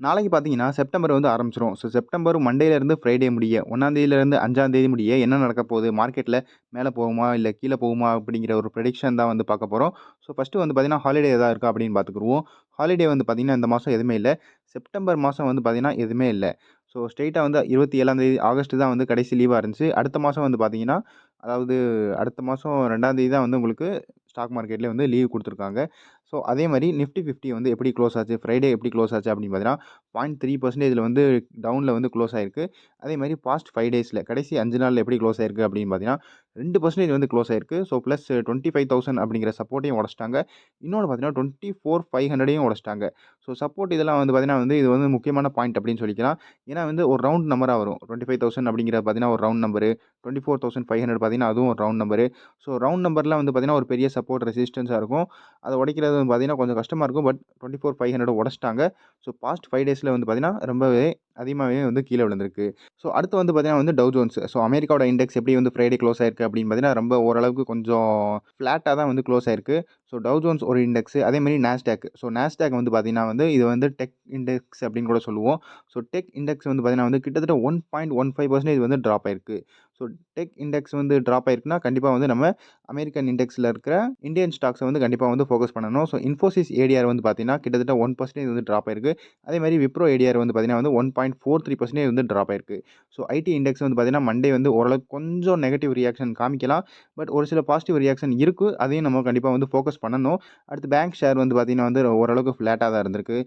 நாளைக்கு பார்த்தீங்கன்னா செப்டம்பர் வந்து ஆரம்பிச்சிரும். ஸோ செப்டம்பர் மண்டேலேருந்து ஃப்ரைடே முடிய ஒன்றாந்தேதியிலேருந்து அஞ்சாந்தேதி முடிய என்ன நடக்க போகுது? மார்க்கெட்டில் மேலே போகுமா? இல்லை கீழே போகுமா? அப்படிங்கிற ஒரு ப்ரெடிக்ஷன் தான் வந்து பார்க்க போகிறோம் ஸோ ஃபஸ்ட்டு வந்து பார்த்திங்கன்னா ஹாலிடே எதாவது இருக்கா அப்படின்னு பார்த்துக்குருவோம் ஹாலிடே வந்து பார்த்திங்கன்னா இந்த மாதம் எதுவுமே இல்லை. செப்டம்பர் மாதம் வந்து பார்த்திங்கன்னா எதுவுமே இல்லை. ஸோ ஸ்ட்ரெயிட்டாக வந்து இருபத்தி ஏழாந்தேதி ஆகஸ்ட்டு தான் வந்து கடைசி லீவாக இருந்துச்சு. அடுத்த மாதம் வந்து பார்த்திங்கன்னா அதாவது அடுத்த மாதம் ரெண்டாந்தேதி தான் வந்து உங்களுக்கு ஸ்டாக் மார்க்கெட்லேயே வந்து லீவ் கொடுத்துருக்காங்க. ஸோ அதே மாதிரி நிஃப்டி ஃபிஃப்டி வந்து எப்படி க்ளோஸ் ஆச்சு? ஃப்ரைடே எப்படி க்ளோஸ் ஆச்சு? அப்படின்னு பார்த்தீங்கன்னா பாயிண்ட் த்ரீ பர்சன்டேஜில் வந்து டவுனில் வந்து க்ளோஸ் ஆயிருக்கு. அதே மாதிரி பாஸ்ட் ஃபைவ் டேஸில் கடைசி அஞ்சு நாளில் எப்படி க்ளோஸ் ஆயிருக்கு அப்படின்னு பார்த்தீங்கன்னா ரெண்டு பர்சன்டேஜ் வந்து க்ளோஸ் ஆயிருக்கு. So plus twenty five thousand அப்படிங்கிற சப்போர்ட்டையும் உடச்சிட்டாங்க. இன்னொன்று பார்த்தீங்கன்னா டுவெண்ட்டி ஃபோர் ஃபைவ் ஹண்ட்ரடையும் உடச்சிட்டாங்க. ஸோ சப்போர்ட் இதெல்லாம் வந்து பார்த்தீங்கன்னா வந்து இது வந்து முக்கியமான பாயிண்ட் அப்படின்னு சொல்லிக்கலாம். ஏன்னா வந்து ஒரு ரவுண்ட் நம்பராக வரும். டுவெண்ட்டி ஃபைவ் தௌசண்ட் அப்படிங்கிற பார்த்தீங்கன்னா ஒரு round number twenty four thousand five hundred பார்த்தீங்கன்னா அதுவும் ஒரு ரவுண்ட் நம்பரு ஸோ ரவுண்ட் நம்பர்லாம் வந்து பார்த்தீங்கன்னா ஒரு பெரிய சப்போர்ட் ரெசிஸ்டன்ஸாக இருக்கும். அதை உடைக்கிறது வந்து பார்த்தீங்கன்னா கொஞ்சம் கஷ்டமாக இருக்கும். But twenty four five hundred உடச்சிட்டாங்க. So past five டேஸில் வந்து பார்த்தீங்கன்னா ரொம்பவே அதிகமாகவே வந்து கீழே விழுந்திருக்கு. ஸோ அடுத்து வந்து பார்த்தீங்கன்னா வந்து டவு ஜோன்ஸ் ஸோ அமெரிக்காவோட இண்டெக்ஸ் எப்படி வந்து ஃப்ரைடே க்ளோஸ் ஆயிருக்கு அப்படின்னு பார்த்தீங்கன்னா ரொம்ப ஓரளவுக்கு கொஞ்சம் ஃப்ளாட்டாக தான் வந்து க்ளோஸ் ஆயிருக்கு. ஸோ டவு ஜோன்ஸ் ஒரு இண்டெக்ஸ் அதேமாதிரி நாஸ்டாக் ஸோ நாஸ்டாக் வந்து பார்த்தீங்கன்னா வந்து இது வந்து டெக் இண்டெக்ஸ் அப்படின்னு கூட சொல்லுவோம். ஸோ டெக் இண்டெக்ஸ் வந்து பார்த்தீங்கன்னா வந்து கிட்டத்தட்ட one point one five percentage வந்து ட்ராப் ஆயிருக்கு. ஸோ டெக் இண்டெக்ஸ் வந்து ட்ராப் ஆயிருக்குன்னா கண்டிப்பாக வந்து நம்ம அமெரிக்கன் இண்டெக்ஸில் இருக்கிற இந்தியன் ஸ்டாக்ஸை வந்து கண்டிப்பாக வந்து ஃபோக்கஸ் பண்ணணும். ஸோ இன்ஃபோசிஸ் ஏடிஆர் வந்து பார்த்தீங்கன்னா கிட்டத்தட்ட ஒன் பர்சன்டேஜ் வந்து ட்ராப் ஆயிருக்கு. அதே மாதிரி விப்ரோ ஏடிஆர் வந்து பார்த்தீங்கன்னா வந்து one point four three percentage வந்து ட்ராப் ஆயிருக்கு. ஸோ ஐடி இண்டெக்ஸ் வந்து பார்த்தீங்கன்னா மண்டே வந்து ஓரளவுக்கு கொஞ்சம் நெகட்டிவ் ரியாக்ஷன் காமிக்கலாம். பட் ஒரு சில பாசிட்டிவ் ரியாக்ஷன் இருக்குது அதையும் நம்ம கண்டிப்பாக வந்து ஃபோக்கஸ் பண்ணணும். அடுத்து பேங்க் ஷேர் வந்து பார்த்தீங்கன்னா வந்து ஓரளவுக்கு ஃப்ளாட்டாக தான் இருந்திருக்கு.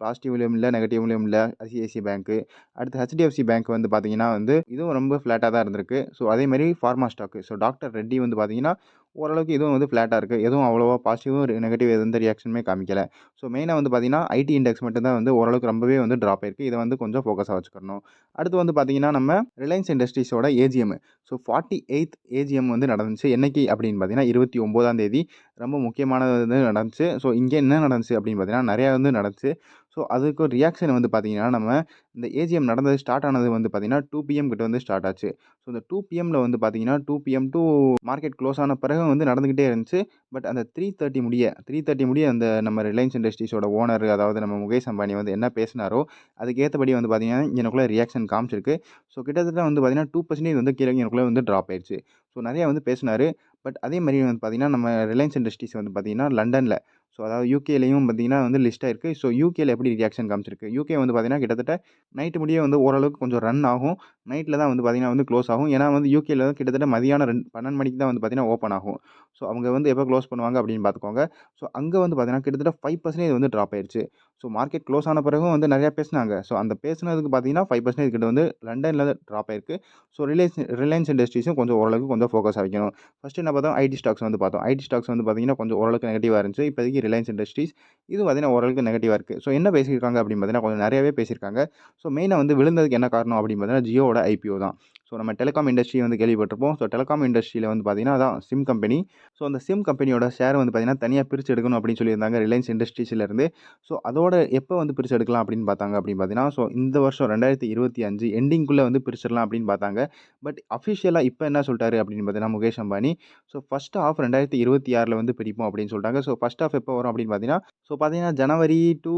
பாசிட்டிவ்லையும் இல்லை நெகட்டிவ்லையும் இல்லை ஐசிஐசி பேங்க்கு அடுத்து ஹெச்டிஎஃப்சி பேங்க் வந்து பார்த்தீங்கன்னா வந்து இதுவும் ரொம்ப ஃப்ளாட்டாக தான் இருந்திருக்கு. ஸோ அதேமாதிரி pharma stock so doctor Reddy வந்து பார்த்தீங்கன்னா ஓரளவுக்கு இதுவும் வந்து ஃப்ளாட்டாக இருக்குது எதுவும் அவ்வளோவா பாசிட்டிவும் நெகட்டிவ் எந்த ரியாக்ஷனுமே காமிக்கலை. ஸோ மெயினாக வந்து பார்த்திங்கன்னா ஐடி இண்டெக்ஸ் மட்டும் தான் வந்து ஓரளவுக்கு ரொம்பவே வந்து ட்ராப் ஆயிருக்கு. இதை வந்து கொஞ்சம் ஃபோக்கஸாக வச்சுக்கணும். அடுத்து வந்து பார்த்தீங்கன்னா நம்ம Reliance இண்டஸ்ட்ரீஸோட AGM so forty eight AGM வந்து நடந்துச்சு. என்னைக்கு அப்படின்னு பார்த்தீங்கன்னா இருபத்தி ஒம்போதாம் தேதி. ரொம்ப முக்கியமானது வந்து நடந்துச்சு. ஸோ இங்கே என்ன நடந்துச்சு அப்படின்னு பார்த்தீங்கன்னா நிறையா வந்து நடந்துச்சு. ஸோ அதுக்கு ரியாக்ஷன் வந்து பார்த்தீங்கன்னா நம்ம இந்த ஏஜிஎம் நடந்தது ஸ்டார்ட் ஆனது வந்து பார்த்தீங்கன்னா டூ பிஎம் கிட்ட வந்து ஸ்டார்ட் ஆச்சு. ஸோ இந்த டூ பிஎம்மில் வந்து பார்த்தீங்கன்னா two PM to market close ஆன பிறகு வந்து நடந்துக்கிட்டே இருந்துச்சு. பட் அந்த த்ரீ தேர்ட்டி முடிய த்ரீ தேர்ட்டி முடிய அந்த நம்ம ரிலையன்ஸ் இண்டஸ்ட்ரீஸோட ஓனர் அதாவது நம்ம முகேஷ் அம்பானி வந்து என்ன பேசினாரோ அதுக்கேற்றபடி வந்து பார்த்தீங்கன்னா எனக்குள்ளே ரியாக்ஷன் காமிச்சிருக்கு. ஸோ கிட்டத்தட்ட வந்து பார்த்தீங்கன்னா டூ பர்சன்டேஜ் வந்து கீழே எனக்குள்ளே வந்து ட்ராப் ஆயிடுச்சு. ஸோ நிறையா வந்து பேசினார். பட் அதே மாதிரி வந்து பார்த்திங்கன்னா நம்ம ரிலையன்ஸ் இண்டஸ்ட்ரீஸ் வந்து பார்த்திங்கன்னா லண்டனில் ஸோ அதாவது யூகேலையும் பார்த்தீங்கன்னா வந்து லிஸ்ட் இருக்குது ஸோ யூகேல எப்படி ரியாக்ஷன் காமிச்சிருக்கு? யூகே வந்து பார்த்திங்கன்னா கிட்டத்தட்ட நைட்டு முடியே வந்து ஓரளவுக்கு கொஞ்சம் ரன் ஆகும். நைட்டில் தான் வந்து பார்த்திங்கன்னா வந்து க்ளோஸ் ஆகும். ஏன்னா வந்து யூகேல கிட்டத்தட்ட மதியானம் ரெண்டு பன்னெண்டு மணிக்கு தான் வந்து பார்த்திங்கன்னா ஓப்பன் ஆகும். ஸோ அவங்க வந்து எப்போ க்ளோஸ் பண்ணுவாங்க அப்படின்னு பார்த்துக்கோங்க ஸோ அங்கே வந்து பார்த்திங்கன்னா கிட்டத்தட்ட ஃபைவ் பர்சன்டேஜ் வந்து ட்ராப் ஆயிடுச்சு ஸோ மார்க்கெட் க்ளோஸ் ஆன பிறகும் வந்து நிறையா பேசினாங்க. ஸோ அந்த பேசுனதுக்கு பார்த்தீங்கன்னா ஃபைவ் பர்சன்டேஜ் கிட்ட வந்து லண்டனில் ட்ராப் ஆயிருக்கு. ஸோ ரிலையன்ஸ் ரிலையன்ஸ் இண்டஸ்ட்ரீஸும் கொஞ்சம் ஓரளவுக்கு கொஞ்சம் ஃபோக்கஸ் ஆகிக்கணும் ஃபஸ்ட்டு என்ன பார்த்தோம்? ஐடி ஸ்டாக்ஸ் வந்து பார்த்தோம். ஐடி ஸ்டாக்ஸ் வந்து பார்த்தீங்கன்னா கொஞ்சம் ஓரளவுக்கு நெகட்டிவாக இருந்துச்சு. இப்போதைக்கு ரிலையன்ஸ் இண்டஸ்ட்ரீஸ் இது பார்த்தீங்கன்னா ஓரளவுக்கு நெகட்டிவாக இருக்குது ஸோ என்ன பேசியிருக்காங்க அப்படின்னு பார்த்தீங்கன்னா கொஞ்சம் நிறையவே பேசியிருக்காங்க. ஸோ மெயினாக வந்து விழுந்ததுக்கு என்ன காரணம் அப்படின்னு பார்த்தீங்கன்னா ஜியோட ஐபிஓ தான். ஸோ நம்ம டெலிகாம் இண்டஸ்ட்ரி வந்து கேள்விப்பட்டிருப்போம். ஸோ டெலிகாம் இண்டஸ்ட்ரியில் வந்து பார்த்திங்கன்னா அதான் சிம் கம்பெனி ஸோ அந்த சிம் கம்பெனியோட ஷேர் வந்து பார்த்திங்கன்னா தனியாக பிரித்து எடுக்கணும் அப்படின்னு சொல்லியிருந்தாங்க ரிலையன்ஸ் இண்டஸ்ட்ரீஸ்லேருந்து ஸோ அதோட எப்போ வந்து பிரித்து எடுக்கலாம் அப்படின்னு பார்த்தாங்க அப்படின்னு பார்த்தீங்கன்னா ஸோ இந்த வருஷம் ரெண்டாயிரத்தி இருபத்தி அஞ்சு எண்டிங்குள்ளே வந்து பிரிச்சிடலாம் அப்படின்னு பார்த்தாங்க. பட் அஃபிஷியலாக இப்போ என்ன சொல்லிட்டாரு அப்படின்னு பார்த்தீங்கன்னா Mukesh Ambani. So first of ரெண்டாயிரத்தி இருபத்தி ஆறில் வந்து பிரிப்போம் அப்படின்னு சொல்லிட்டாங்க. ஸோ ஃபஸ்ட் ஆஃப் எப்போ வரும் அப்படின்னு பார்த்தீங்கன்னா ஸோ பார்த்தீங்கன்னா ஜனவரி டூ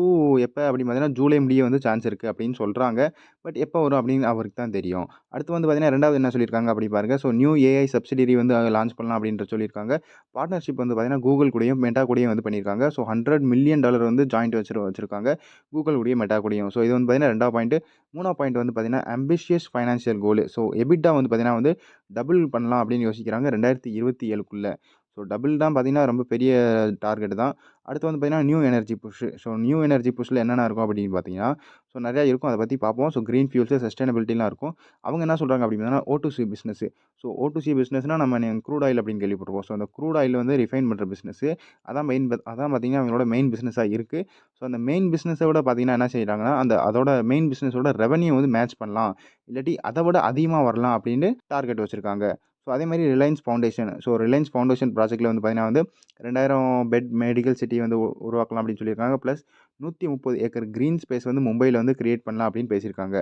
எப்போ அப்படின்னு பார்த்தீங்கன்னா ஜூலை முடிய வந்து சான்ஸ் இருக்குது அப்படின்னு சொல்கிறாங்க பட் எப்போ வரும் அப்படின்னு அவருக்கு தான் தெரியும். அடுத்து வந்து பார்த்தீங்கன்னா ரெண்டாவது என்ன சொல்லியிருக்காங்க அப்படி பாருங்கள் ஸோ நியூ ஏஐ சப்சிடரி வந்து லான்ச் பண்ணலாம் அப்படின்ற சொல்லியிருக்காங்க. பார்ட்னர்ஷிப் வந்து பார்த்தீங்கன்னா கூகுள் கூடயும் மெட்டா கூடயும் வந்து பண்ணியிருக்காங்க. ஸோ ஹண்ட்ரட் மில்லியன் டாலர் வந்து ஜாயிண்ட் வச்சு வச்சிருக்காங்க. கூகுள் கூடயும் மெட்டா கூடயும். ஸோ இது வந்து பார்த்தீங்கன்னா ரெண்டாவது பாயிண்ட் மூணாவது பாயிண்ட் வந்து பார்த்தீங்கன்னா ambitious financial goal so EBITDA வந்து பார்த்தீங்கன்னா வந்து டபுள் பண்ணலாம் அப்படின்னு யோசிக்கிறாங்க ரெண்டாயிரத்தி இருபத்தி ஏழுக்குள்ளே. ஸோ டபுள் தான் பார்த்திங்கன்னா ரொம்ப பெரிய டார்கெட் தான். அடுத்து வந்து பார்த்திங்கன்னா new energy push so new energy புஷ்ஷில் என்னென்ன இருக்கும் அப்படின்னு பார்த்தீங்கன்னா ஸோ நிறையா இருக்கும். அதை பற்றி பார்ப்போம் ஸோ க்ரீன் ஃபியூல்ஸு சஸ்டைனபிலிட்டிலாம் இருக்கும். அவங்க என்ன சொல்கிறாங்க அப்படின்னா O to C business so O to C பிஸ்னஸ்னால் நம்ம க்ரூட் ஆயில் அப்படின்னு கேள்விப்பட்டிருப்போம். ஸோ அந்த க்ரூட் ஆயில் வந்து ரிஃபைன் பண்ணுற பிஸ்னஸ் அதான் மெயின் அதான் பார்த்திங்கன்னா அவங்களோட மெயின் பிஸ்னஸாக இருக்குது ஸோ அந்த மெயின் பிஸ்னஸை விட பார்த்திங்கன்னா என்ன செய்கிறாங்கன்னா அந்த அதோட மெயின் பிஸ்னஸோட ரெவன்யூ வந்து மேட்ச் பண்ணலாம். இல்லாட்டி அதை விட அதிகமாக வரலாம் அப்படின்னு டார்கெட் வச்சுருக்காங்க. ஸோ அதே மாதிரி Reliance Foundation so Reliance Foundation ப்ராஜெக்ட்டில் வந்து பார்த்திங்கன்னா வந்து ரெண்டாயிரம் பெட் மெடிக்கல் சிட்டி வந்து உருவாக்கலாம் அப்படின்னு சொல்லியிருக்காங்க. ப்ளஸ் 130 ஏக்கர் க்ரீன் ஸ்பேஸ் வந்து மும்பையில் வந்து கிரியேட் பண்ணலாம் அப்படின்னு பேசியிருக்காங்க.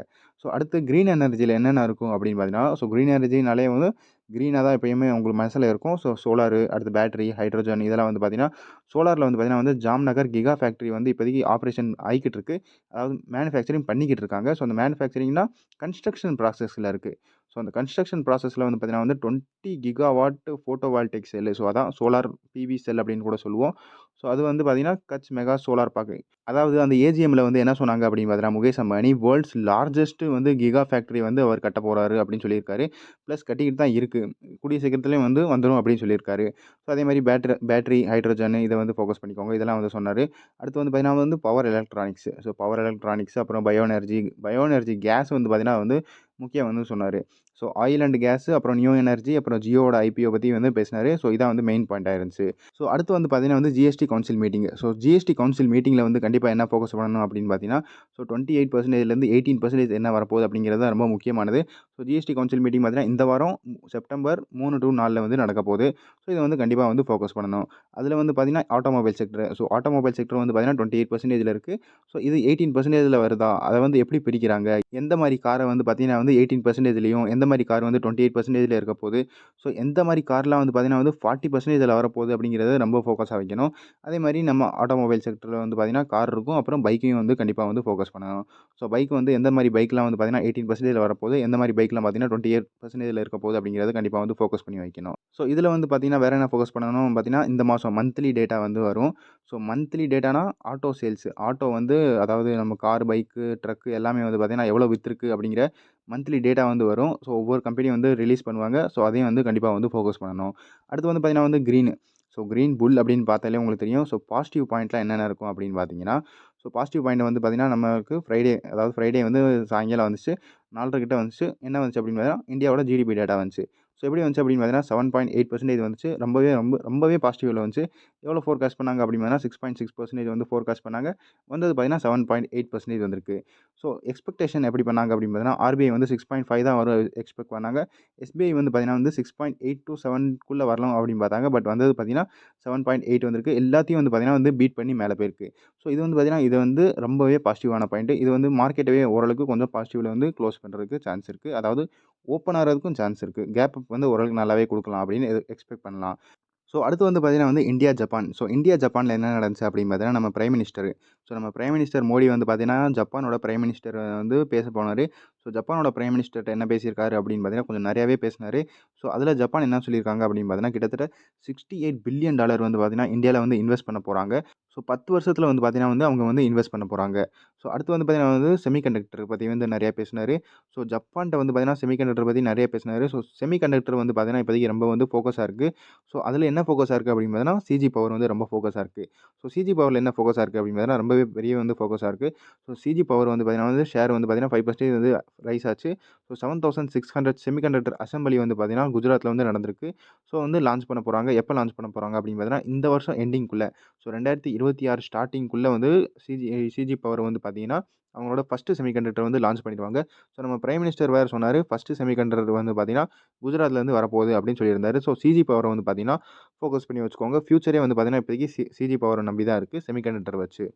ஸோ அடுத்து க்ரீன் எனர்ஜியில் என்னென்ன இருக்கும் அப்படின்னு பார்த்தீங்கன்னா, ஸோ க்ரீன் எனர்ஜினாலே வந்து க்ரீனாக தான் எப்பயுமே உங்களுக்கு மனசில் இருக்கும். ஸோ சோலாரு, அடுத்து பேட்டரி, ஹைட்ரஜன் இதெல்லாம் வந்து பார்த்தீங்கன்னா, சோலாரில் வந்து பார்த்திங்கன்னா வந்து ஜாம்நகர் கிகா ஃபேக்ட்ரி வந்து இப்போதைக்கு ஆப்ரேஷன் ஆகிக்கிட்டு இருக்குது அதாவது மேனுஃபேக்சரிங் பண்ணிக்கிட்டு இருக்காங்க. ஸோ அந்த மேனுஃபேக்சரிங்னா கன்ஸ்ட்ரக்ஷன் ப்ராசஸில் இருக்குது ஸோ அந்த கன்ஸ்ட்ரக்ஷன் ப்ராசஸில் வந்து பார்த்திங்கன்னா வந்து 20 கிகாவாட் ஃபோட்டோவால்டிக் செல்லு. ஸோ அதான் சோலார் பிவி செல் அப்படின்னு கூட சொல்லுவோம். ஸோ அது வந்து பார்த்திங்கன்னா கட்ச் மெகா சோலார் பார்க்கு அதாவது அந்த ஏஜிஎம்ல வந்து என்ன சொன்னாங்க அப்படின்னு பார்த்தீங்கன்னா, முகேஷ் அம்பானி வேர்ல்ட்ஸ் லார்ஜஸ்ட் வந்து கிகா ஃபேக்ட்ரி வந்து அவர் கட்ட போகிறாரு அப்படின்னு சொல்லியிருக்காரு. ப்ளஸ் கட்டிக்கிட்டு தான் இருக்குது கூடிய சீக்கிரத்துலேயும் வந்து வந்துடும் அப்படின்னு சொல்லியிருக்காரு. ஸோ அதே மாதிரி பேட்டரி பேட்டரி, ஹைட்ரஜன் இதை வந்து ஃபோக்கஸ் பண்ணிக்கோங்க. இதெல்லாம் வந்து சொன்னார் அடுத்து வந்து பார்த்தீங்கன்னா வந்து power electronics. So power electronics அப்புறம் bio energy bio energy gas வந்து பார்த்தீங்கன்னா வந்து முக்கியம் வந்து சொன்னார் ஸோ ஆயில் அண்ட் கேஸ் அப்புறம் நியூ எனர்ஜி அப்புறம் ஜியோட ஐபிஓ பற்றி வந்து பேசினார் ஸோ இதான் வந்து மெயின் பாயிண்ட்டாக இருந்துச்சு. ஸோ அடுத்து வந்து பார்த்தீங்கன்னா வந்து GST council meeting. So GST council மீட்டிங்கில் வந்து கண்டிப்பாக என்ன ஃபோக்கஸ் பண்ணணும் அப்படின்னு பார்த்தீங்கன்னா, ஸோ டுவெண்ட்டி எயிட் பர்சன்டேஜ்லேருந்து எயிட்டீன் பர்சன்டேஜ் என்ன வரப்போகுது அப்படிங்கிறது தான் ரொம்ப முக்கியமானது. ஸோ ஜிஎஸ்டி கவுன்சில் மீட்டிங் பார்த்தீங்கன்னா, இந்த வாரம் செப்டம்பர் மூணு டூ 4ல வந்து நடக்க போகுது. ஸோ இதை வந்து கண்டிப்பாக வந்து ஃபோக்கஸ் பண்ணணும். அதில் வந்து பார்த்தீங்கன்னா, automobile sector. So automobile sector வந்து பார்த்தீங்கன்னா டுவெண்ட்டி எயிட் பர்சன்டேஜில் இருக்குது ஸோ இது எயிட்டீன் பர்சன்டேஜில் வருதா? அதை வந்து எப்படி பிரிக்கிறாங்க? எந்த மாதிரி காரை வந்து பார்த்தீங்கன்னா வந்து எயிட்டீன் பர்சன்டேஜ்லேயும் எந்த மாதிரி கார் வந்து டுவெண்ட்டி எயிட் பர்சன்டேஜில் இருக்க போகுது? ஸோ எந்த மாதிரி கார்லாம் வந்து பார்த்தீங்கன்னா வந்து ஃபார்ட்டி பர்சன்டேஜில் வரப்போகுது அப்படிங்கிறத ரொம்ப ஃபோக்கஸாக வைக்கணும். அதே மாதிரி நம்ம ஆட்டோமொபைல் செக்டரில் வந்து பார்த்தீங்கன்னா, கார் இருக்கும். அப்புறம் பைக்கையும் வந்து கண்டிப்பாக வந்து ஃபோக்கஸ் பண்ணணும். ஸோ பைக் வந்து எந்த மாதிரி பைக்லாம் வந்து பார்த்தீங்கன்னா எயிட்டின் பர்சன்டேஜ் வரப்போகுது. எந்த மாதிரி பைக்லாம் பார்த்தீங்கன்னா 28%ல இருக்கப் போகுது அப்படிங்கிறத கண்டிப்பாக வந்து ஃபோக்கஸ் பண்ணி வைக்கணும். ஸோ இதில் வந்து பார்த்தீங்கன்னா, வேறு என்ன ஃபோக்கஸ் பண்ணணும் பார்த்தீங்கன்னா, இந்த மாதம் மந்த்லி டேட்டா வந்து வரும். ஸோ மந்த்லி டேட்டானா ஆட்டோ சேல்ஸ். ஆட்டோ வந்து அதாவது நம்ம கார், பைக்கு, ட்ரக்கு எல்லாமே வந்து பார்த்திங்கன்னா எவ்வளோ விற்றுருக்கு அப்படிங்கிற மந்த்லி டேட்டா வந்து வரும். ஸோ ஒவ்வொரு கம்பெனியும் வந்து ரிலீஸ் பண்ணுவாங்க. ஸோ அதையும் வந்து கண்டிப்பாக வந்து ஃபோக்கஸ் பண்ணணும். அடுத்து வந்து பார்த்தீங்கன்னா வந்து க்ரீனு ஸோ க்ரீன் புல் அப்படின்னு பார்த்தாலே உங்களுக்கு தெரியும். ஸோ பாசிட்டிவ் பாயிண்ட்லாம் என்னென்ன இருக்கும் அப்படின்னு பார்த்தீங்கன்னா, ஸோ பாசிட்டிவ் பாயிண்ட் வந்து பார்த்தீங்கன்னா, நமக்கு ஃப்ரைடே அதாவது ஃப்ரைடே வந்து சாயங்காலம் வந்துச்சு. நாலரை கிட்ட வந்துச்சு. என்ன வந்துச்சு அப்படின்னு பார்த்தீங்கன்னா, இந்தியாவோட ஜிடிபி டேட்டா வந்துச்சு. ஸோ எப்படி வந்துச்சு அப்படின்னு பார்த்தீங்கன்னா, 7.8% வந்துச்சு. ரொம்பவே ரொம்ப ரொம்பவே பாசிட்டிவ்ல வந்துச்சு. எவ்வளோ ஃபோர்காஸ்ட் பண்ணாங்க அப்படின்னு பார்த்தீங்கன்னா, 6.6% வந்து ஃபோர்காஸ்ட் பண்ணாங்க. வந்தது பார்த்தீங்கன்னா 7.8% வந்திருக்கு. ஸோ எக்ஸ்பெக்டேஷன் எப்படி பண்ணாங்க அப்படின்னு பார்த்தீங்கன்னா, ஆர்பிஐ வந்து 6.5 தான் வரும் எக்ஸ்பெக்ட் பண்ணாங்க. எஸ்பிஐ வந்து பார்த்தீங்கன்னா வந்து 6.8 டூ செவன்க்குள்ளே வரலாம் அப்படின்னு பார்த்தாங்க. பட் வந்தது பார்த்தீங்கன்னா 7.8 வந்திருக்கு. எல்லாத்தையும் வந்து பார்த்தீங்கன்னா வந்து பீட் பண்ணி மேலே போயிருக்கு. ஸோ இது வந்து பார்த்தீங்கன்னா, இது வந்து ரொம்பவே பாசிட்டிவான பாயிண்ட். இது வந்து மார்க்கெட்டவே ஓரளவுக்கு கொஞ்சம் பாசிட்டிவில் வந்து க்ளோஸ் பண்ணுறதுக்கு சான்ஸ் இருக்குது அதாவது ஓப்பன் ஆகிறதுக்கும் சான்ஸ் இருக்குது கேப் வந்து ஓரளவுக்கு நல்லாவே கொடுக்கலாம் அப்படின்னு எக்ஸ்பெக்ட் பண்ணலாம். ஸோ அடுத்து வந்து பார்த்திங்கன்னா வந்து இந்தியா, ஜப்பான். ஸோ இந்தியா, ஜப்பானில் என்ன நடந்துச்சு அப்படின்னு பார்த்தீங்கன்னா, நம்ம பிரைம் மினிஸ்டர். ஸோ நம்ம பிரைம் மினிஸ்டர் மோடி வந்து பார்த்திங்கன்னா ஜப்பானோட பிரைம் மினிஸ்டர் வந்து பேச போனார் ஸோ ஜப்பானோட பிரைம் மினிஸ்டர்கிட்ட என்ன பேசியிருக்காரு அப்படின்னு பார்த்தீங்கன்னா, கொஞ்சம் நிறையாவே பேசினார். ஸோ அதில் ஜப்பான் என்ன சொல்லியிருக்காங்க அப்படின்னு பார்த்தீங்கன்னா, கிட்டத்தட்ட $68 பில்லியன் டாலர் வந்து பார்த்தீங்கன்னா, இந்தியாவில் வந்து இன்வெஸ்ட் பண்ண போகிறாங்க ஸோ பத்து வருஷத்தில் வந்து பார்த்தீங்கன்னா வந்து அவங்க வந்து இன்வெஸ்ட் பண்ண போகிறாங்க ஸோ அடுத்து வந்து பார்த்தீங்கன்னா வந்து செமிகண்டக்டர் பற்றி வந்து நிறையா பேசினாரு. ஸோ ஜப்பான்கிட்ட வந்து பார்த்தீங்கன்னா, செமிகண்டக்டர் பற்றி நிறைய பேசினார். ஸோ செமிகண்டக்டர் வந்து பார்த்தீங்கன்னா, இப்போதைக்கு ரொம்ப வந்து ஃபோக்கஸாக இருக்குது ஸோ அதில் என்ன ஃபோக்கஸாக இருக்குது அப்படின்னு பார்த்தீங்கன்னா, சிஜி பவர் வந்து ரொம்ப ஃபோக்கஸாக இருக்குது ஸோ சிஜி பவரில் என்ன ஃபோக்கஸாக இருக்குது அப்படின்னு பார்த்தீங்கன்னா, ரொம்பவே பெரிய வந்து ஃபோக்கஸாக இருக்குது ஸோ சிஜி பவர் வந்து பார்த்தீங்கன்னா வந்து ஷேர் வந்து பார்த்தீங்கன்னா ஃபைவ் பர்சன்டேஜ் வந்து ரைஸ் ஆச்சு. ஸோ 7600 செமிகண்டக்டர் அசம்பிளி வந்து பார்த்திங்கன்னா குஜராத்தில் வந்து நடந்திருக்கு. ஸோ வந்து லான்ச் பண்ண போகிறாங்க எப்போ லான்ச் பண்ண போகிறாங்க அப்படின்னு பார்த்தீங்கன்னா, இந்த வருஷம் எண்டிங்குள்ளே ஸோ ரெண்டாயிரத்து இருபத்தி ஆறு ஸ்டார்டிங்குள்ளே வந்து சிஜி சிஜி பவர் வந்து பார்த்தீங்கன்னா, அவங்களோட ஃபஸ்ட்டு செமிகண்டக்டர் வந்து லான்ச் பண்ணிடுவாங்க. ஸோ நம்ம பிரைம் மினிஸ்டர் வேறு சொன்னார் ஃபஸ்ட்டு செமிகண்டக்டர் வந்து பார்த்தீங்கன்னா, குஜராத்லேருந்து வரப்போகுது அப்படின்னு சொல்லியிருந்தாரு. ஸோ சிஜி பவரை வந்து பார்த்தீங்கன்னா, ஃபோக்கஸ் பண்ணி வச்சுக்கோங்க. ஃபியூச்சரே வந்து பார்த்தீங்கன்னா, இப்போதைக்கு சி சிஜி பவரை நம்பி தான் இருக்குது செமிகண்டக்டர் வச்சு.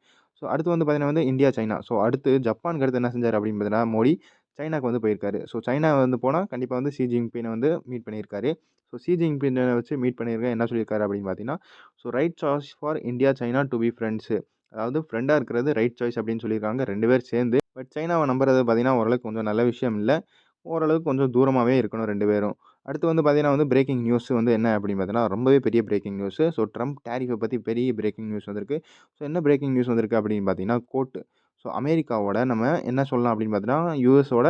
ஸோ அடுத்து வந்து பார்த்திங்கன்னா வந்து இந்தியா, சைனா. ஸோ அடுத்து ஜப்பான் அடுத்து என்ன செஞ்சார் அப்படின்னு பார்த்தீங்கன்னா, மோடி சைனாக்கு வந்து போயிருக்காரு. ஸோ சைனா வந்து போனால் கண்டிப்பாக வந்து ஷி ஜின்பிங்க வந்து மீட் பண்ணியிருக்காரு. ஸோ ஷி ஜின்பிங்க வச்சு மீட் பண்ணியிருக்கேன் என்ன சொல்லியிருக்காரு அப்படின்னு பார்த்தீங்கன்னா, so right choice for India, China to be friends அதாவது ஃப்ரெண்டாக இருக்கிறது ரைட் சாய்ஸ் அப்படின்னு சொல்லியிருக்காங்க ரெண்டு பேர் சேர்ந்து. பட் சைனாவை நம்புறது பார்த்தீங்கன்னா, ஓரளவுக்கு கொஞ்சம் நல்ல விஷயம் இல்லை ஓரளவுக்கு கொஞ்சம் தூரமாகவே இருக்கணும் ரெண்டு பேரும். அடுத்து வந்து பார்த்தீங்கன்னா வந்து பிரேக்கிங் நியூஸ் வந்து என்ன அப்படின்னு பார்த்தீங்கன்னா, ரொம்பவே பெரிய பிரேக்கிங் நியூஸ். ஸோ ட்ரம்ப் டேரிஃபை பற்றி பெரிய பிரேக்கிங் நியூஸ் வந்திருக்கு. ஸோ என்ன பிரேக்கிங் நியூஸ் வந்திருக்கு அப்படின்னு பார்த்தீங்கன்னா, கோர்ட். ஸோ அமெரிக்காவோட நம்ம என்ன சொல்லலாம் அப்படின்னு பார்த்தீங்கன்னா, யூஎஸோட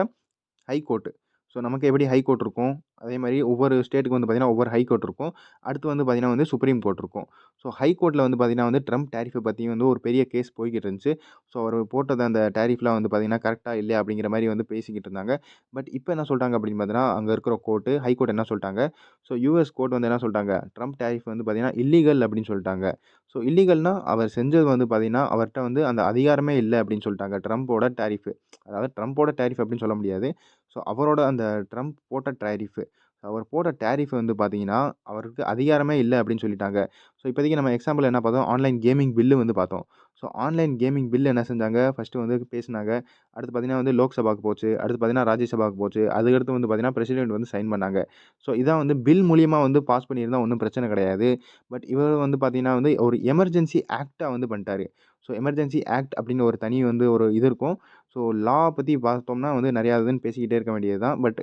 ஹை கோர்ட்டு ஸோ நமக்கு எப்படி ஹை கோர்ட் இருக்கும், அதே மாதிரி ஒவ்வொரு ஸ்டேட்டுக்கு வந்து பார்த்திங்கன்னா ஒவ்வொரு ஹை கோர்ட் இருக்கும். அடுத்து வந்து பார்த்தீங்கன்னா வந்து சுப்ரீம் கோர்ட் இருக்கும். ஸோ ஹை கோர்ட்டில் வந்து பார்த்தீங்கன்னா வந்து ட்ரம்ப் டேரிஃபை பற்றி வந்து ஒரு பெரிய கேஸ் போய்கிட்டு இருந்துச்சு. ஸோ அவர் போட்டது அந்த டேரிஃப்லாம் வந்து பார்த்திங்கன்னா கரெக்டாக இல்லையா அப்படிங்கிற மாதிரி வந்து பேசிக்கிட்டு இருந்தாங்க. பட் இப்போ என்ன சொல்கிறாங்க அப்படின்னு பார்த்தீங்கன்னா, அங்கே இருக்கிற கோர்ட்டு ஹை கோர்ட் என்ன சொல்லிட்டாங்க ஸோ யூஎஸ் கோர்ட் வந்து என்ன சொல்கிறாங்க ட்ரம்ப் டேரிஃப் வந்து பார்த்திங்கன்னா இல்லீகல் அப்படின்னு சொல்லிட்டாங்க ஸோ இல்லீகல்னால் அவர் செஞ்சது வந்து பார்த்தீங்கன்னா, அவர்கிட்ட வந்து அந்த அதிகாரமே இல்லை அப்படின்னு சொல்லிட்டாங்க ட்ரம்ப்போட டேரிஃபு அதாவது ட்ரம்ப்போட டேரிஃப் அப்படின்னு சொல்ல முடியாது. ஸோ அவரோட அந்த ட்ரம்ப் போட்ட டாரிஃப். அவர் போட்ட டேரிஃப் வந்து பார்த்தீங்கன்னா, அவருக்கு அதிகாரமே இல்லை அப்படின்னு சொல்லிட்டாங்க. ஸோ இப்போதைக்கு நம்ம எக்ஸாம்பிள் என்ன பார்த்தோம், ஆன்லைன் கேமிங் பில்லு வந்து பார்த்தோம். ஸோ ஆன்லைன் கேமிங் பில் என்ன செஞ்சாங்க? ஃபஸ்ட்டு வந்து பேசினாங்க. அடுத்து பார்த்தீங்கன்னா வந்து லோக்சபாக்கு போச்சு. அடுத்து பார்த்தீங்கன்னா ராஜ்யசபாவுக்கு போச்சு. அதுக்கடுத்து வந்து பார்த்தீங்கன்னா பிரசிடென்ட் வந்து சைன் பண்ணாங்க. ஸோ இதான் வந்து பில் மூலியமாக வந்து பாஸ் பண்ணியிருந்தா ஒன்றும் பிரச்சனை கிடையாது. பட் இவர் வந்து பார்த்தீங்கன்னா வந்து ஒரு எமர்ஜென்சி ஆக்டாக வந்து பண்ணிட்டாரு. ஸோ எமர்ஜென்சி ஆக்ட் அப்படின்னு ஒரு தனி வந்து ஒரு இது இருக்கும். ஸோ லா பற்றி பார்த்தோம்னா வந்து நிறையா இதுன்னு பேசிக்கிட்டே இருக்க வேண்டியது தான். பட்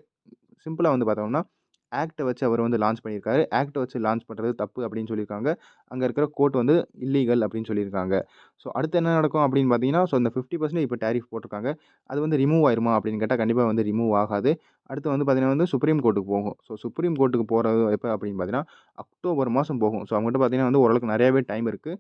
சிம்பிளாக வந்து பார்த்தோம்னா ஆக்ட்டை வச்சு அவர் வந்து லான்ச் பண்ணியிருக்காரு. ஆக்ட்டை வச்சு லான்ச் பண்ணுறது தப்பு அப்படின்னு சொல்லியிருக்காங்க. அங்கே இருக்கிற கோர்ட் வந்து இல்லீகல் அப்படின்னு சொல்லியிருக்காங்க. ஸோ அடுத்து என்ன நடக்கும் அப்படின்னு பார்த்தீங்கன்னா ஸோ இந்த ஃபிஃப்டி பர்சன்ட் இப்போ டேரிஃப் போட்டிருக்காங்க. அது வந்து ரிமூவ் ஆயிருமா அப்படின்னு கேட்டால் கண்டிப்பாக வந்து ரிமூவ் ஆகாது. அடுத்து வந்து பார்த்தீங்கன்னா வந்து சுப்ரீம் கோர்ட்டுக்கு போகும். ஸோ சுப்ரீம் கோர்ட்டுக்கு போகிறது எப்போ அப்படின்னு பார்த்தீங்கன்னா அக்டோபர் மாதம் போகும். ஸோ அவங்ககிட்ட பார்த்தீங்கன்னா வந்து ஓரளவுக்கு நிறையாவே டைம் இருக்குது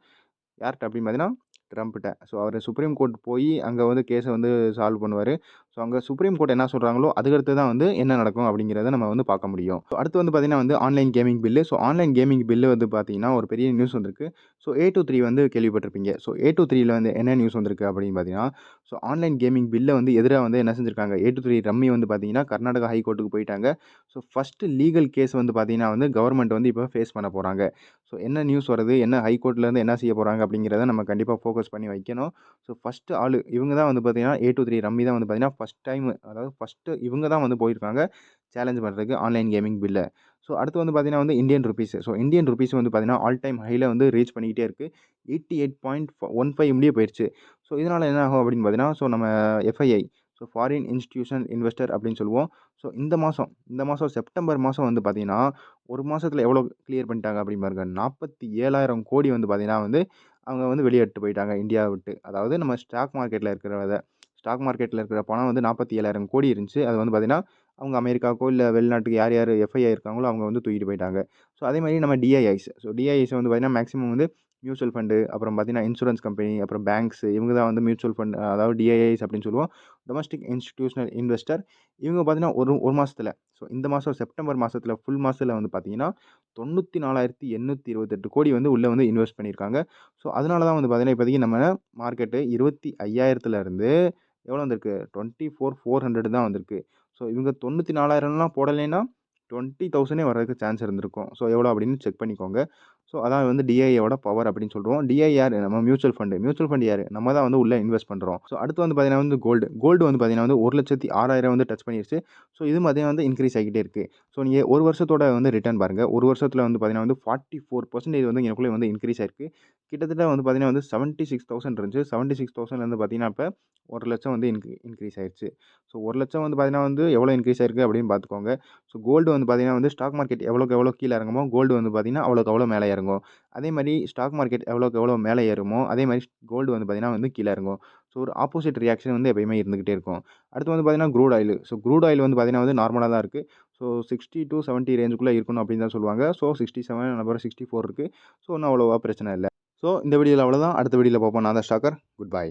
யார்கிட்ட அப்படின்னு பார்த்தீங்கன்னா ட்ரம்ப்கிட்ட. ஸோ அவர் சுப்ரீம் கோர்ட் போய் அங்கே வந்து கேஸை வந்து சால்வ் பண்ணுவார். ஸோ அங்கே சுப்ரீம் கோர்ட் என்ன சொல்கிறாங்களோ அதுக்கடுத்து தான் வந்து என்ன நடக்கும் அப்படிங்கிறத நம்ம வந்து பார்க்க முடியும். ஸோ அடுத்து வந்து பார்த்திங்கன்னா வந்து online gaming bill so online gaming bill வந்து பார்த்திங்கன்னா ஒரு பெரிய நியூஸ் வந்திருக்கு. ஸோ ஏ டூ த்ரீ வந்து கேள்விப்பட்டிருப்பீங்க. ஸோ ஏ டூ த்ரீயில் வந்து என்ன நியூஸ் வந்திருக்கு அப்படின்னு பார்த்தீங்கன்னா ஸோ ஆன்லைன் கேமிங் பில்லை வந்து எதிராக வந்து என்ன செஞ்சுருக்காங்க? ஏ டூ த்ரீ ரம்மி வந்து பார்த்தீங்கன்னா கர்நாடகா ஹைகோர்ட்டுக்கு போயிட்டாங்க. ஸோ ஃபஸ்ட்டு லீகல் கேஸ் வந்து பார்த்தீங்கன்னா வந்து கவர்மெண்ட் வந்து இப்போ ஃபேஸ் பண்ண போகிறாங்க ஸோ என்ன நியூஸ் வருது? என்ன ஹைகோர்ட்லேருந்து என்ன செய்ய போகிறாங்க அப்படிங்கிறத நம்ம கண்டிப்பாக ஃபோக்கஸ் பண்ணி வைக்கணும். ஸோ ஃபஸ்ட்டு ஆள் இவங்க தான் வந்து பார்த்தீங்கன்னா ஏ டூ த்ரீ ரம்மி தான் வந்து பார்த்தீங்கன்னா ஃபஸ்ட் டைமு அதாவது ஃபஸ்ட்டு இவங்க தான் வந்து போயிருக்காங்க. சேலஞ்ச் பண்ணுறதுக்கு ஆன்லைன் கேமிங் பில்லை ஸோ அடுத்து வந்து பார்த்தீங்கன்னா வந்து Indian rupees so Indian rupees வந்து பார்த்தீங்கன்னா ஆல் டைம் ஹையில் வந்து ரீச் பண்ணிக்கிட்டே இருக்குது eighty eight point one five முடிய போயிடுச்சு ஸோ இதனால் என்ன ஆகும் அப்படின்னு பார்த்தீங்கன்னா ஸோ நம்ம FII so foreign institution investor அப்படின்னு சொல்லுவோம். ஸோ இந்த மாதம் இந்த மாதம் செப்டம்பர் மாதம் வந்து பார்த்திங்கன்னா ஒரு மாதத்தில் எவ்வளோ கிளியர் பண்ணிட்டாங்க அப்படின்னு பாருங்க. நாற்பத்தி ஏழாயிரம் கோடி வந்து பார்த்திங்கன்னா வந்து அவங்க வந்து வெளியிட்டு போயிட்டாங்க. இந்தியாவை விட்டு. அதாவது நம்ம ஸ்டாக் மார்க்கெட்டில் இருக்கிறத ஸ்டாக் மார்க்கெட்டில் இருக்கிற பணம் வந்து நாற்பத்தி ஏழாயிரம் கோடி இருந்துச்சு. அது வந்து பார்த்திங்கன்னா அவங்க அமெரிக்காவுக்கோ இல்லை வெளிநாட்டுக்கு யார் யார் எஃப்ஐஆர் இருக்காங்களோ அவங்க வந்து தூக்கிட்டு போயிட்டாங்க. ஸோ அதே மாதிரி நம்ம டிஐஐஸ் ஸோ டிஐஐஸ் வந்து பார்த்திங்கன்னா மேக்ஸிமம் வந்து மியூச்சுவல் ஃபண்டு அப்புறம் பார்த்திங்கன்னா இன்சூரன்ஸ் கம்பெனி அப்புறம் பேங்க்ஸ் இவங்க தான் வந்து மியூச்சுவல் ஃபண்ட் அதாவது டிஐஐஸ் அப்படின்னு சொல்லுவோம். டொமஸ்டிக் இன்ஸ்டிடியூஷனல் இன்வெஸ்டர் இவங்க பார்த்திங்கன்னா ஒரு ஒரு மாதத்தில் ஸோ இந்த மாதம் செப்டம்பர் மாதத்தில் ஃபுல் மாதத்தில் வந்து பார்த்திங்கன்னா தொண்ணூற்றி நாலாயிரத்தி எண்ணூற்றி இருபத்தெட்டு கோடி வந்து உள்ளே வந்து இன்வெஸ்ட் பண்ணியிருக்காங்க. ஸோ அதனால தான் வந்து பார்த்திங்கன்னா இப்போதைக்கு நம்ம மார்க்கெட்டு இருபத்தி ஐயாயிரத்துலேருந்து எவ்வளோ வந்திருக்கு? டுவெண்ட்டி ஃபோர் ஃபோர் ஹண்ட்ரட் தான் வந்திருக்கு. ஸோ இவங்க தொண்ணூற்றி நாலாயிரம்லாம் போடலைன்னா டுவெண்ட்டி தௌசண்டே வர்றதுக்கு சான்ஸ் இருந்திருக்கும். ஸோ எவ்வளோ அப்படின்னு செக் பண்ணிக்கோங்க. ஸோ அதான் வந்து டிஐயோட பவர் அப்படின்னு சொல்கிறோம் டிஐ யார்? நம்ம மியூச்சுவல் ஃபண்டு மியூச்சுவல் ஃபண்ட் யார்? நம்ம தான் வந்து உள்ளே இன்வெஸ்ட் பண்ணுறோம் ஸோ அடுத்து வந்து பார்த்தீங்கன்னா வந்து கோல்டு கோல்டு வந்து பார்த்தீங்கன்னா வந்து ஒரு லட்சத்தி ஆறாயிரம் வந்து டச் பண்ணிடுச்சு ஸோ இது பார்த்தீங்கன்னா வந்து இன்க்ரீஸ் ஆகிட்டே இருக்குது ஸோ நீங்கள் ஒரு வருஷத்தோட வந்து ரிட்டர்ன் பாருங்கள் ஒரு வருஷத்தில் வந்து பார்த்தீங்கன்னா வந்து ஃபார்ட்டி ஃபோர் பர்சன்டேஜ் வந்து எனக்குள்ளே வந்து இன்க்ரீஸ் ஆயிருக்கு. கிட்டத்தட்ட வந்து பார்த்தீங்கன்னா வந்து செவன்ட்டி சிக்ஸ் தௌசண்ட் இருந்துச்சு. செவன்ட்டி சிக்ஸ் தௌசண்ட் வந்து பார்த்தீங்கன்னா இப்போ ஒரு லட்சம் வந்து இன்க்ரீ இன்க்ரீஸ் ஆயிடுச்சு ஸோ ஒரு லட்சம் வந்து பார்த்தீங்கன்னா வந்து எவ்வளோ இன்க்ரீஸ் ஆயிருக்கு அப்படின்னு பார்த்துக்கோங்க ஸோ கோல்டு வந்து பார்த்தீங்கன்னா வந்து ஸ்டாக் மார்க்கெட் எவ்வளோக்கு எவ்வளோ கீழே இறங்குமோ கோல்டு வந்து பார்த்தீங்கன்னா அவ்வளோக்கு அவ்வளோ மேலே இறங்கும் அதே மாதிரி ஸ்டாக் மார்க்கெட் எவ்வளோக்கு எவ்வளோ மேலே ஏறுமோ அதே மாதிரி கோல்டு வந்து பார்த்திங்கன்னா வந்து கீழே இறங்கும். ஸோ ஒரு ஆப்போசிட் ரியாக்ஷன் வந்து எப்பயுமே இருந்துகிட்டே இருக்கும். அடுத்து வந்து பார்த்தீங்கன்னா crude oil so crude oil வந்து பார்த்தீங்கன்னா வந்து நார்மலாக தான் இருக்குது ஸோ சிக்ஸ்டி டு செவன்ட்டி ரேஞ்சுக்குள்ளே இருக்கணும் அப்படின்னு தான் சொல்லுவாங்க. So sixty seven number sixty four இருக்குது ஸோ ஒன்றும் அவ்வளோவா பிரச்சனை இல்லை. ஸோ இந்த வீடியோவில் அவ்வளோதான் அடுத்த வீடியோவில் பார்ப்போம். நான் தான் ஸ்டாக்கர் குட் பை